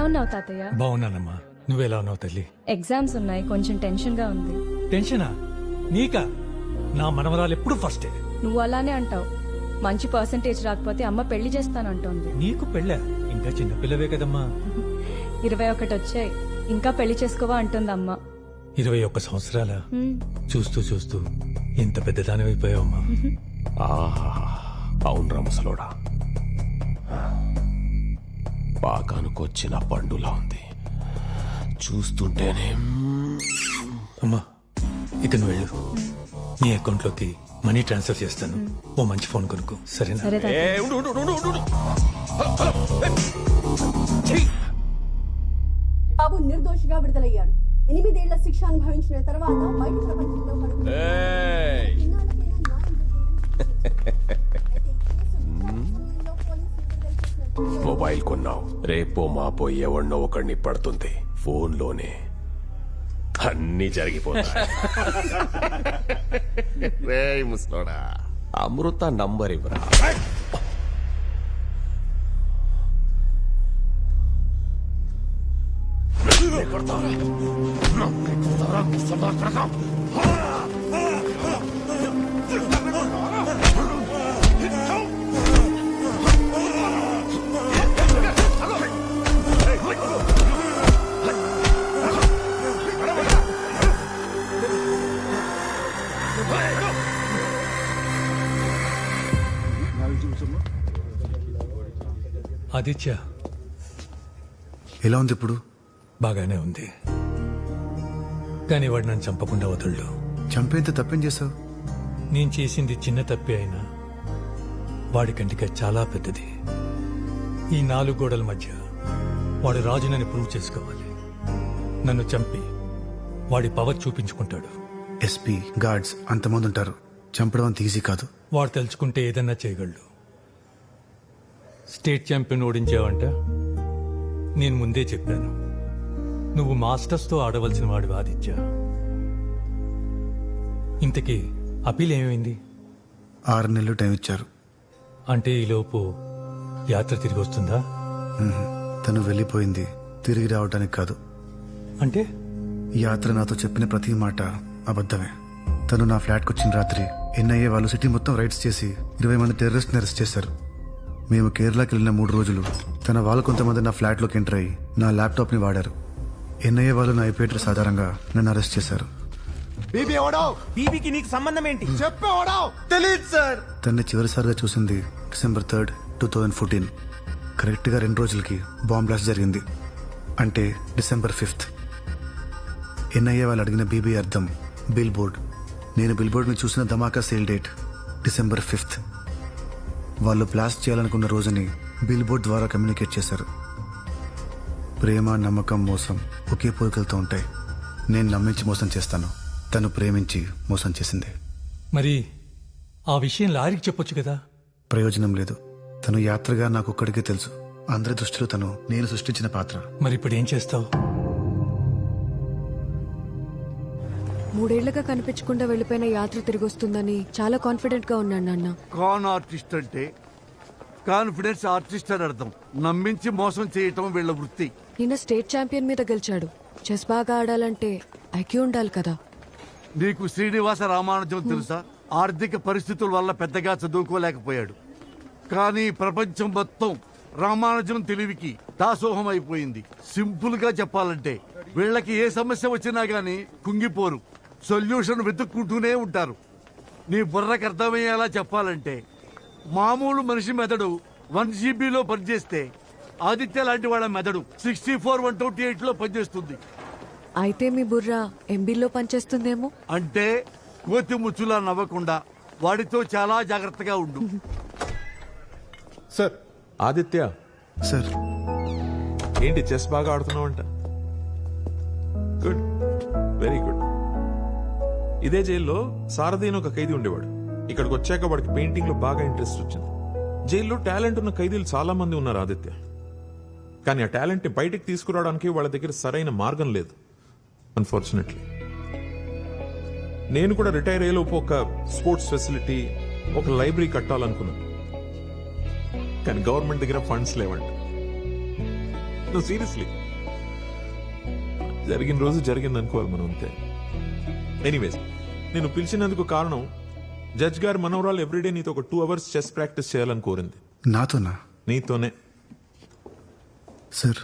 ఎలా ఉన్నావు తాతయ్య? బాగున్నానమ్మా. నువ్వెలా ఉన్నావు తల్లి? ఎగ్జామ్స్ ఉన్నాయి కొంచెం టెన్షన్గా ఉంది. టెన్షనా నీకా? నా మనవరాలు ఎప్పుడు ఫస్టే నువ్వు అలానే అంటావు. మంచి పర్సంటేజ్ రాకపోతే అమ్మ పెళ్ళి చేస్తానంటోంది. నీకు పెళ్ళా? ఇంకా చిన్నపిల్లవే కదమ్మా. ఇరవై ఒకటి వచ్చాయి. ఇంకా పెళ్ళి చేసుకోవా అంటుంది అమ్మ. ఇరవై ఒక్క సంవత్సరాల. చూస్తూ చూస్తూ ఇంత పెద్దదానివైపోయావమ్మా ఆహా అవునరా ముసలోడా. పాకానుకొచ్చిన పండులా ఉంది. చూస్తుంటేనే అమ్మా ఇక నువ్వు వెళ్ళు. నీ అకౌంట్లోకి మనీ ట్రాన్స్ఫర్ చేస్తాను. ఓ మంచి ఫోన్ కొనుక్కో. సరేనా? సరే. బాబు నిర్దోషిగా విడుదలయ్యాడు. ఎనిమిదేళ్ళ శిక్ష అనుభవించిన తర్వాత బయట ప్రపంచంలో మొబైల్ కొన్నావు. రేపో మాపో ఎవడినో ఒకడిని పడుతుంది ఫోన్లోనే అన్ని జరిగిపోతాయి. రేయ్ ముసలోడా. అమృత నంబర్ ఇవ్వరా? ఆదిత్య. ఎలా ఉంది ఇప్పుడు? బాగానే ఉంది. కానీ వాడు నన్ను చంపకుండా వదళ్ళు చంపేంత తప్పేం చేసావు నేను చేసింది చిన్న తప్పే అయినా వాడి కంటిక చాలా పెద్దది. ఈ నాలుగు గోడల మధ్య వాడు రాజునని ప్రూవ్ చేసుకోవాలి. నన్ను చంపి వాడి పవర్ చూపించుకుంటాడు. ఎస్పీ గార్డ్స్ అంతమంది ఉంటారు. చంపడం అంత ఈజీ కాదు. వాడు తలుచుకుంటే ఏదన్నా చేయగలడు. స్టేట్ ఛాంపియన్ ఓడించావంట? నేను ముందే చెప్పాను. నువ్వు మాస్టర్స్తో ఆడవలసిన వాడు ఆదిత్య ఇంతకీ అపీల్ ఏమైంది? ఆరు నెలలు టైం ఇచ్చారు. అంటే ఈలోపు యాత్ర తిరిగి వస్తుందా. తను వెళ్ళిపోయింది. తిరిగి రావడానికి కాదు. అంటే? యాత్ర నాతో చెప్పిన ప్రతి మాట అబద్ధమే. తను నా ఫ్లాట్కి వచ్చిన రాత్రి ఎన్ఐఏ వాళ్ళు సిటీ మొత్తం రైడ్స్ చేసి ఇరవై మంది టెర్రరిస్ట్ని అరెస్ట్ చేశారు. మేము కేరళకి వెళ్ళిన మూడు రోజులు తన వాళ్ళు కొంతమంది నా ఫ్లాట్లోకి ఎంటర్ అయ్యి నా ల్యాప్టాప్ని వాడారు. ఎన్ఐఏ వాళ్ళు నా ఐపీ అడ్రస్ ఆధారంగా నన్ను అరెస్ట్ చేశారు. బీబీ ఓడో బీబీకి నీకు సంబంధం ఏంటి? చెప్పే ఓడో తెలియదు సార్! తన్ని చివరిసారిగా చూసింది December third two thousand fourteen. కరెక్ట్గా రెండు రోజులకి బాంబ్ బ్లాస్ట్ జరిగింది. అంటే డిసెంబర్ ఫిఫ్త్. ఎన్ఐఏ వాళ్ళు అడిగిన బీబీ అర్థం బిల్ బోర్డ్ నేను బిల్ బోర్డ్ని చూసిన ధమాకా సేల్ డేట్ డిసెంబర్ ఫిఫ్త్. వాళ్ళు బ్లాస్ట్ చేయాలనుకున్న రోజుని బిల్ బోర్డ్ ద్వారా కమ్యూనికేట్ చేశారు. ప్రేమ నమ్మకం మోసం ఒకే పోలికలతో ఉంటాయి. నేను నమ్మించి మోసం చేస్తాను. తను ప్రేమించి మోసం చేసింది. మరి ఆ విషయం లారీకి చెప్పొచ్చు కదా? ప్రయోజనం లేదు. తను యాత్రగా నాకు ఒక్కడికే తెలుసు. అందరి దృష్టిలో తను నేను సృష్టించిన పాత్ర. మరి ఇప్పుడు ఏం చేస్తావు? మూడేళ్ళుగా కనిపించకుండా వెళ్ళిపోయిన యాత్ర తిరిగి వస్తుందని చాలా కాన్ఫిడెంట్గా ఉన్నాను నాన్న. కాన్ ఆర్టిస్ట్ అంటే కాన్ఫిడెన్స్ ఆర్టిస్ట్ అని అర్థం. నమ్మించి మోసం చేయటం వీళ్ళ వృత్తి. నిన్న స్టేట్ ఛాంపియన్ మీద గెలిచాడు. చెస్ బాగా ఆడాలంటే ఐక్యూ ఉండాలి కదా. నీకు శ్రీనివాస రామానుజం తెలుసా? ఆర్థిక పరిస్థితుల వల్ల పెద్దగా చదువుకోలేకపోయాడు. కానీ ప్రపంచం మొత్తం రామానుజం తెలివికి దాసోహం అయిపోయింది. సింపుల్గా చెప్పాలంటే వీళ్ళకి ఏ సమస్య వచ్చినా గానీ కుంగిపోరు. సొల్యూషన్ వెతుక్కుంటూనే ఉంటారు. నీ బుర్రకు అర్థమయ్యేలా చెప్పాలంటే మామూలు మనిషి మెదడు వన్ జీబీలో పనిచేస్తే ఆదిత్య లాంటి వాళ్ళ మెదడు సిక్స్టీ ఫోర్ వన్ ట్వంటీ ఎయిట్లో పనిచేస్తుంది. అయితే మీ బుర్ర ఎంబీలో పనిచేస్తుందేమో? అంటే కోతి ముచ్చులా నవ్వకుండా వాడితో చాలా జాగ్రత్తగా ఉండు. సార్ ఆదిత్య. సార్. ఏంటి చెస్ బాగా ఆడుతున్నావు అంట గుడ్. Very good. ఇదే జైల్లో సారథి అని ఒక ఖైదీ ఉండేవాడు. ఇక్కడికి వచ్చాక వాడికి పెయింటింగ్లో బాగా ఇంట్రెస్ట్ వచ్చింది. జైల్లో టాలెంట్ ఉన్న ఖైదీలు చాలా మంది ఉన్నారు ఆదిత్య. కానీ ఆ టాలెంట్ని బయటికి తీసుకురావడానికి వాళ్ళ దగ్గర సరైన మార్గం లేదు. అన్ఫార్చునేట్లీ నేను కూడా రిటైర్ అయ్యేలోపు ఒక స్పోర్ట్స్ ఫెసిలిటీ ఒక లైబ్రరీ కట్టాలనుకున్నాను. కానీ గవర్నమెంట్ దగ్గర ఫండ్స్ లేవంట. సీరియస్లీ జరిగిన రోజు జరిగింది అనుకోవాలి మనం అంతే. ఎనీవేస్ నేను పిలిచినందుకు కారణం జడ్జ్ గారు మనవరాలు ఎవ్రీడే నీతో ఒక టూ అవర్స్ చెస్ ప్రాక్టీస్ చేయాలని కోరింది. నాతోనా? నీతోనే. సార్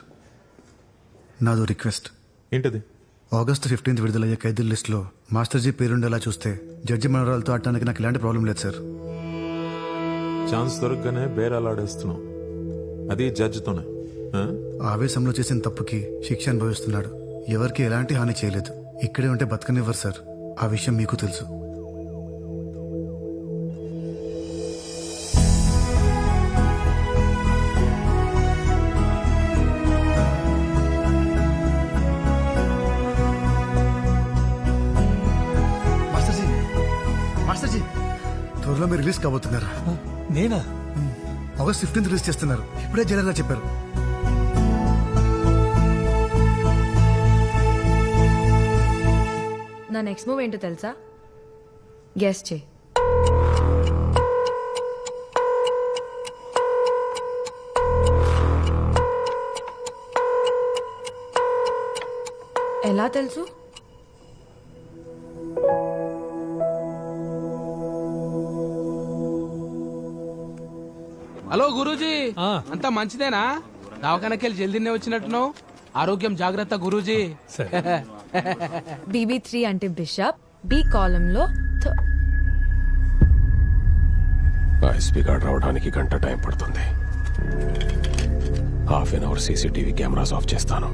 నాదో రిక్వెస్ట్. ఏంటది? ఆగస్ట్ ఫిఫ్టీన్త్ విడుదలయ్యే ఖైదీల లిస్టులో మాస్టర్జీ పేరుండేలా చూస్తే జడ్జి మనవరాలతో ఆడటానికి నాకు ఎలాంటి ప్రాబ్లం లేదు సార్. ఛాన్స్ దొరకగానే బేరాలాడేస్తున్నావు. అది జడ్జితోనే ఆ? ఆవేశంలో చేసిన తప్పుకి శిక్ష అనుభవిస్తున్నాడు. ఎవరికి ఎలాంటి హాని చేయలేదు. ఇక్కడే ఉంటే బతకనివ్వరు సార్. ఆ విషయం మీకు తెలుసు. త్వరలో మీరు రిలీజ్ కాబోతున్నారు. నేనా? ఆగస్ట్ ఫిఫ్టీన్త్ రిలీజ్ చేస్తున్నారు. ఇప్పుడే జైలర్గా చెప్పారు. నా నెక్స్ట్ మూవ్ ఏంటో తెలుసా? గెస్ చే ఎలా తెలుసు? హలో గురూజీ. ఆ. అంతా మంచిదేనా? దవాఖానకెళ్ళి జల్దీనే వచ్చినట్టున్నావు? ఆరోగ్యం జాగ్రత్త గురూజీ. సరే. బీబీ త్రీ అంటే బిషప్ బి కాలంలో ఎస్పీ గార్డ్ రావడానికి గంట టైం పడుతుంది. Half an hour CCTV cameras off చేస్తాను.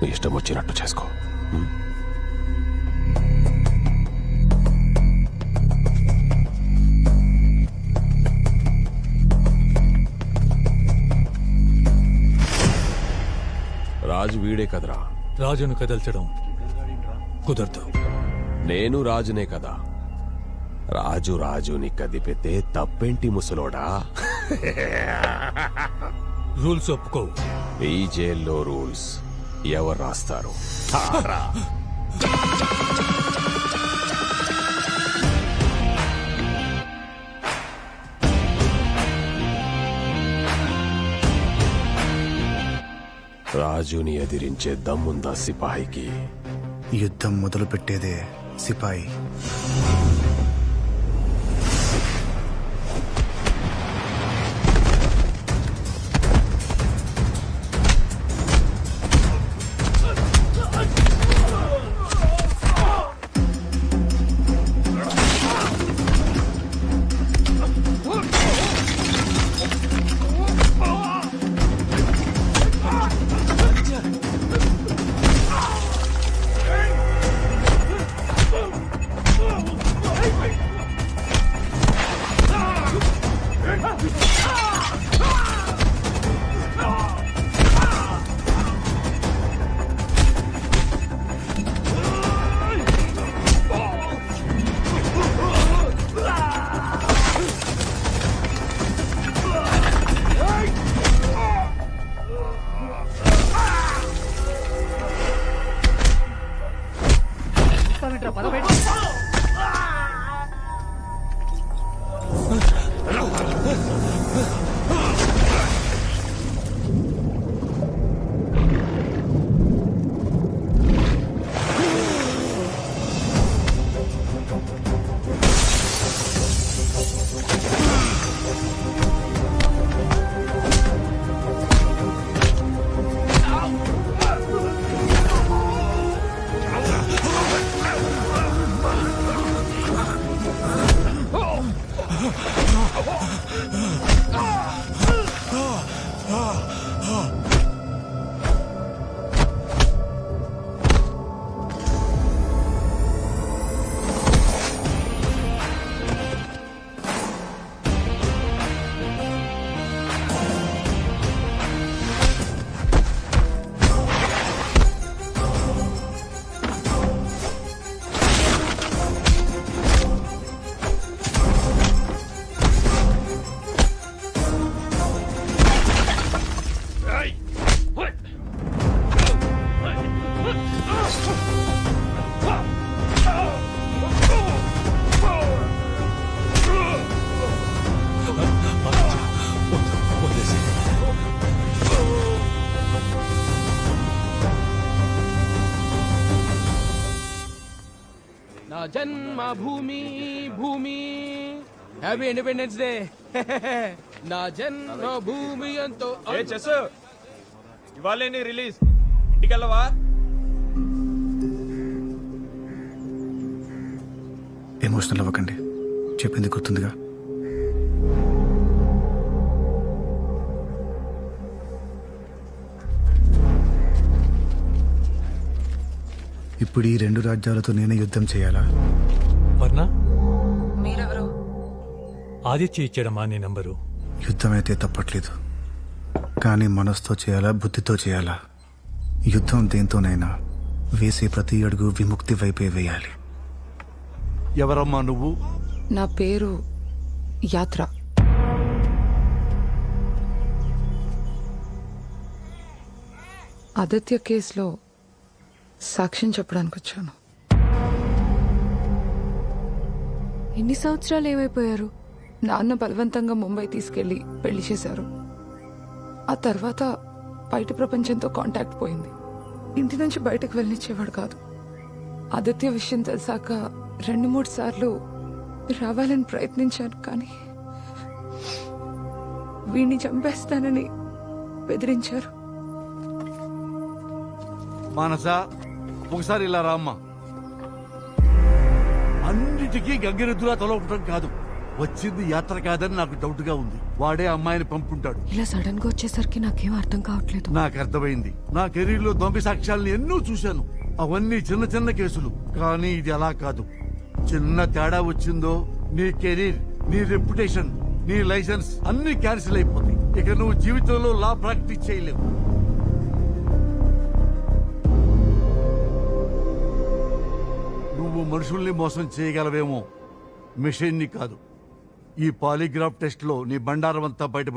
నీ ఇష్టం వచ్చినట్టు చేసుకో. రాజు వీడే కదరా? రాజును కదల్చడం కుదరదు. నేను రాజునే కదా. రాజు రాజుని కదిపితే తప్పేంటి ముసలోడా? రూల్స్ ఒప్పుకోవు. ఈ జైల్లో రూల్స్ ఎవరు రాస్తారు? రాజుని ఎదిరించే దమ్ముందా సిపాయికి? యుద్ధం మొదలుపెట్టేదే సిపాయి. జన్మభూమి భూమి. హ్యాపీ ఇండిపెండెన్స్ డే నా జన్మభూమి ఎంతో ఏ చెస్ ఇవాళ రిలీజ్. ఇంటికెళ్ళవా? ఎమోషనల్ అవ్వకండి చెప్పింది గుర్తుందిగా. ఇప్పుడు ఈ రెండు రాజ్యాలతో నేనే యుద్ధం చేయాలా? వర్ణ? మీరెవరు? ఆదిత్య ఇచ్చాడమ్మా నీ నంబరు. యుద్ధం అయితే తప్పట్లేదు. కానీ మనసుతో చేయాలా బుద్ధితో చేయాలా? యుద్ధం దేంతోనైనా వేసే ప్రతి అడుగు విముక్తి వైపే వేయాలి. ఎవరమ్మా నువ్వు? నా పేరు యాత్ర. ఆదిత్య కేసులో సాక్ష్యం చెప్పడానికి వచ్చాను. ఎన్ని సంవత్సరాలు ఏమైపోయారు? నాన్న బలవంతంగా ముంబై తీసుకెళ్ళి పెళ్ళి చేశారు. ఆ తర్వాత బయట ప్రపంచంతో కాంటాక్ట్ పోయింది. ఇంటి నుంచి బయటకు వెళ్ళనిచ్చేవాడు కాదు. ఆదిత్య విషయం తెలిసాక రెండు మూడు సార్లు రావాలని ప్రయత్నించాను కానీ వీణ్ణి చంపేస్తానని బెదిరించారు. మానస ఒకసారి ఇలా రామ్మా. అన్నిటికీ గంగిరెద్దులా తలవటం కాదు. వచ్చింది యాత్ర కాదని నాకు డౌట్గా ఉంది. వాడే అమ్మాయిని పంపుంటాడు ఇలా సడన్గా వచ్చేసరికి నాకేం అర్థం కావట్లేదు. నాకు అర్థమైంది. నా కెరీర్లో దొంగ సాక్ష్యాలను ఎన్నో చూశాను. అవన్నీ చిన్న చిన్న కేసులు. కానీ ఇది అలా కాదు. చిన్న తేడా వచ్చిందో నీ కెరీర్ నీ రెప్యుటేషన్ నీ లైసెన్స్ అన్ని క్యాన్సిల్ అయిపోతాయి. ఇక నువ్వు జీవితంలో లా ప్రాక్టీస్ చేయలేవు. నువ్వు మనుషుల్ని మోసం చేయగలవేమో మిషన్ని కాదు. ఈ పాలిగ్రాఫ్ టెస్ట్లో నీ బండారం అంతా బయట